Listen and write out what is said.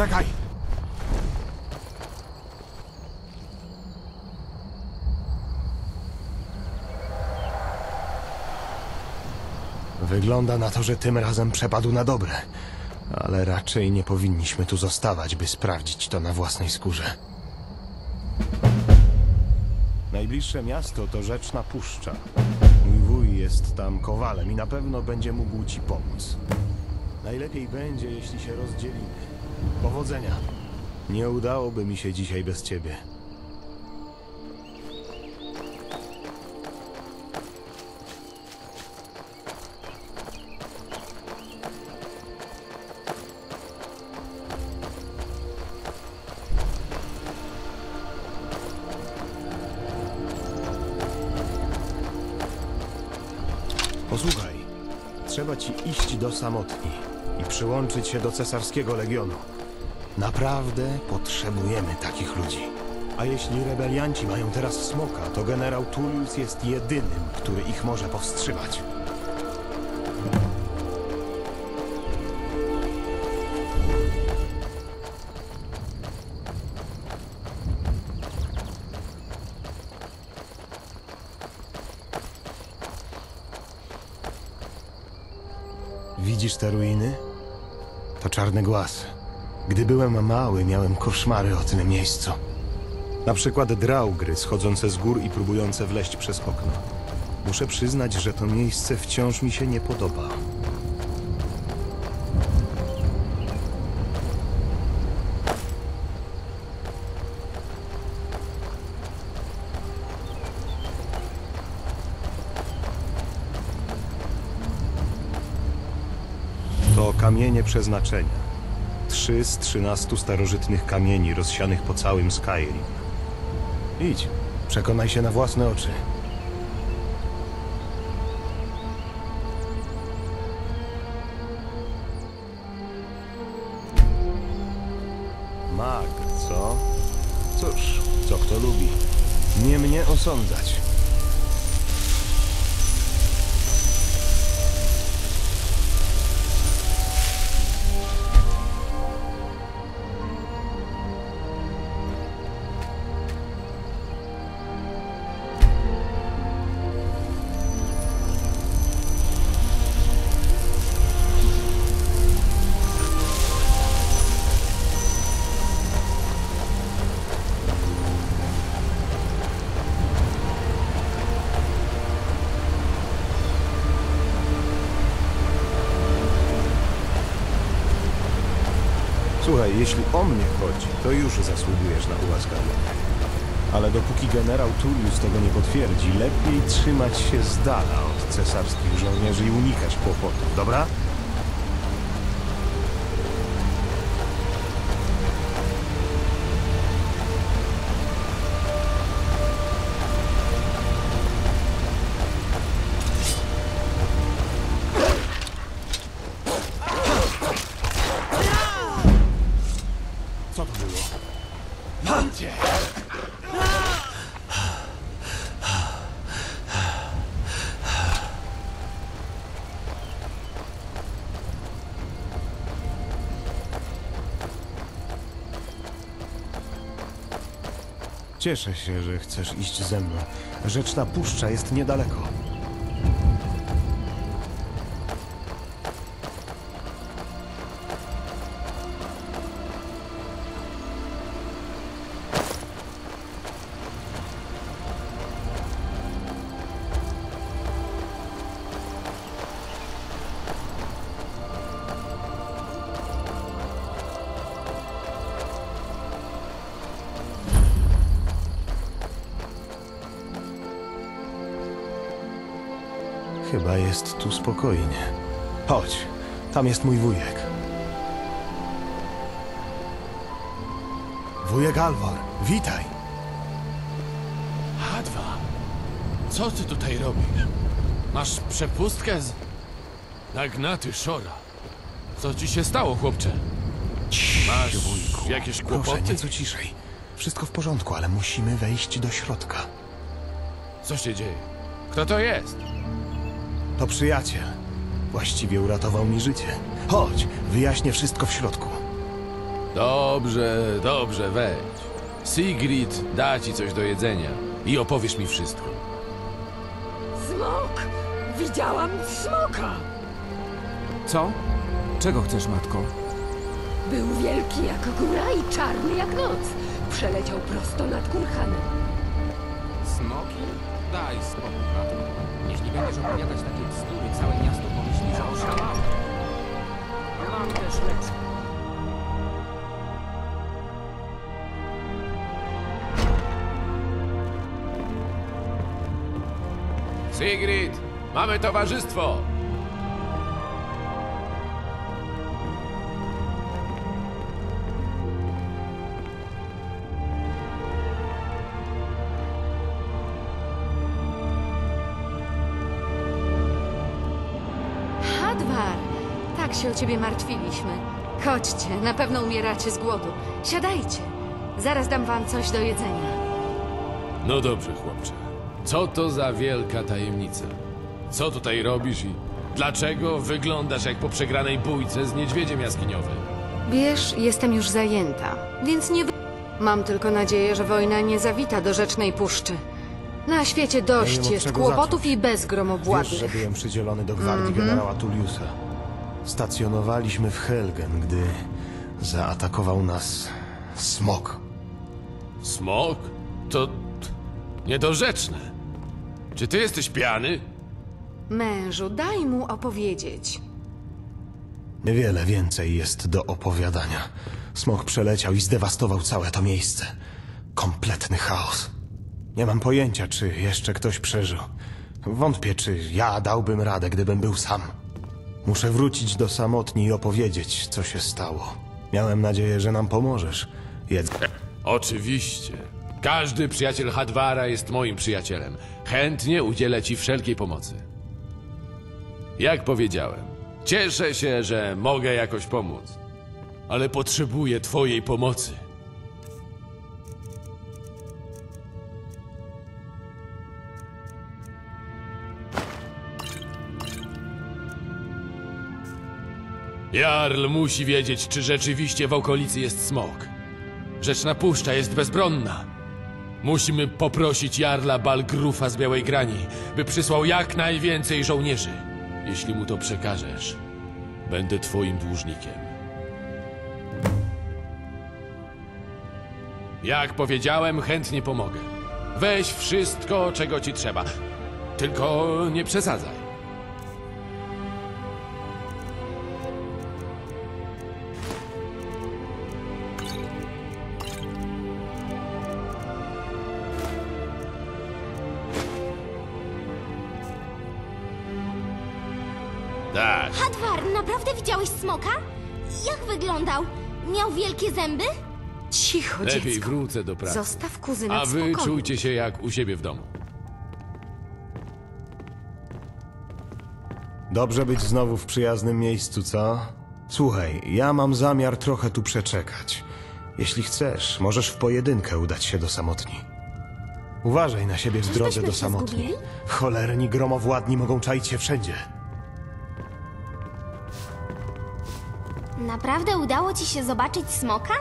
Czekaj! Wygląda na to, że tym razem przepadł na dobre. Ale raczej nie powinniśmy tu zostawać, by sprawdzić to na własnej skórze. Najbliższe miasto to Rzeczna Puszcza. Mój wuj jest tam kowalem i na pewno będzie mógł ci pomóc. Najlepiej będzie, jeśli się rozdzielimy. Powodzenia. Nie udałoby mi się dzisiaj bez ciebie. Posłuchaj, trzeba ci iść do samotni i przyłączyć się do cesarskiego legionu. Naprawdę potrzebujemy takich ludzi. A jeśli rebelianci mają teraz smoka, to generał Tullius jest jedynym, który ich może powstrzymać. Widzisz te ruiny? To czarny głaz. Gdy byłem mały, miałem koszmary o tym miejscu. Na przykład draugry schodzące z gór i próbujące wleźć przez okno. Muszę przyznać, że to miejsce wciąż mi się nie podoba. To kamienie przeznaczenia. Trzy z trzynastu starożytnych kamieni rozsianych po całym Skyrim. Idź, przekonaj się na własne oczy. Mag, co? Cóż, co kto lubi. Nie mnie osądzać. Słuchaj, jeśli o mnie chodzi, to już zasługujesz na ułaskawienie. Ale dopóki generał Tullius tego nie potwierdzi, lepiej trzymać się z dala od cesarskich żołnierzy i unikać kłopotów, dobra? Cieszę się, że chcesz iść ze mną. Rzeczna Puszcza jest niedaleko. Chyba jest tu spokojnie. Chodź, tam jest mój wujek. Wujek Alwor, witaj. Hadwa, co ty tutaj robisz? Masz przepustkę z... Nagnaty Szora. Co ci się stało, chłopcze? Masz wujku. jakieś Proszę, kłopoty? nieco ciszej. Wszystko w porządku, ale musimy wejść do środka. Co się dzieje? Kto to jest? To przyjaciel. Właściwie uratował mi życie. Chodź, wyjaśnię wszystko w środku. Dobrze, dobrze, wejdź. Sigrid da ci coś do jedzenia i opowiesz mi wszystko. Smok! Widziałam smoka! Co? Czego chcesz, matko? Był wielki jak góra i czarny jak noc. Przeleciał prosto nad kurhanem. Smoki? Daj spokój, matko. Jeśli będziesz opowiadać takie bzdury, całe miasto pomyśli, że oszalałem. Mam też lepsze. Sigrid, mamy towarzystwo! Się o ciebie martwiliśmy. Chodźcie, na pewno umieracie z głodu. Siadajcie. Zaraz dam wam coś do jedzenia. No dobrze, chłopcze. Co to za wielka tajemnica? Co tutaj robisz i dlaczego wyglądasz jak po przegranej bójce z niedźwiedziem jaskiniowym? Wiesz, jestem już zajęta, więc nie... wy- Mam tylko nadzieję, że wojna nie zawita do Rzecznej Puszczy. Na świecie dość od jest czego kłopotów zacząć. i bezgrom Wiesz, że byłem przydzielony do gwardii generała Tulliusa. Stacjonowaliśmy w Helgen, gdy zaatakował nas smok. Smok? To niedorzeczne. Czy ty jesteś pijany? Mężu, daj mu opowiedzieć. Niewiele więcej jest do opowiadania. Smok przeleciał i zdewastował całe to miejsce. Kompletny chaos. Nie mam pojęcia, czy jeszcze ktoś przeżył. Wątpię, czy ja dałbym radę, gdybym był sam. Muszę wrócić do samotni i opowiedzieć, co się stało. Miałem nadzieję, że nam pomożesz. Jedz. Oczywiście. Każdy przyjaciel Hadwara jest moim przyjacielem. Chętnie udzielę ci wszelkiej pomocy. Jak powiedziałem, cieszę się, że mogę jakoś pomóc. Ale potrzebuję twojej pomocy. Jarl musi wiedzieć, czy rzeczywiście w okolicy jest smok. Rzeczna Puszcza jest bezbronna. Musimy poprosić Jarla Balgrufa z Białej Grani, by przysłał jak najwięcej żołnierzy. Jeśli mu to przekażesz, będę twoim dłużnikiem. Jak powiedziałem, chętnie pomogę. Weź wszystko, czego ci trzeba. Tylko nie przesadzaj. Tak. Hadwar, naprawdę widziałeś smoka? Jak wyglądał? Miał wielkie zęby? Cicho, Lepiej dziecko. wrócę do pracy. Zostaw kuzynę A w wy spokoju. czujcie się jak u siebie w domu. Dobrze być znowu w przyjaznym miejscu, co? Słuchaj, ja mam zamiar trochę tu przeczekać. Jeśli chcesz, możesz w pojedynkę udać się do samotni. Uważaj na siebie w drodze do się samotni. zgubili? Cholerni gromowładni mogą czaić się wszędzie. Naprawdę udało ci się zobaczyć smoka?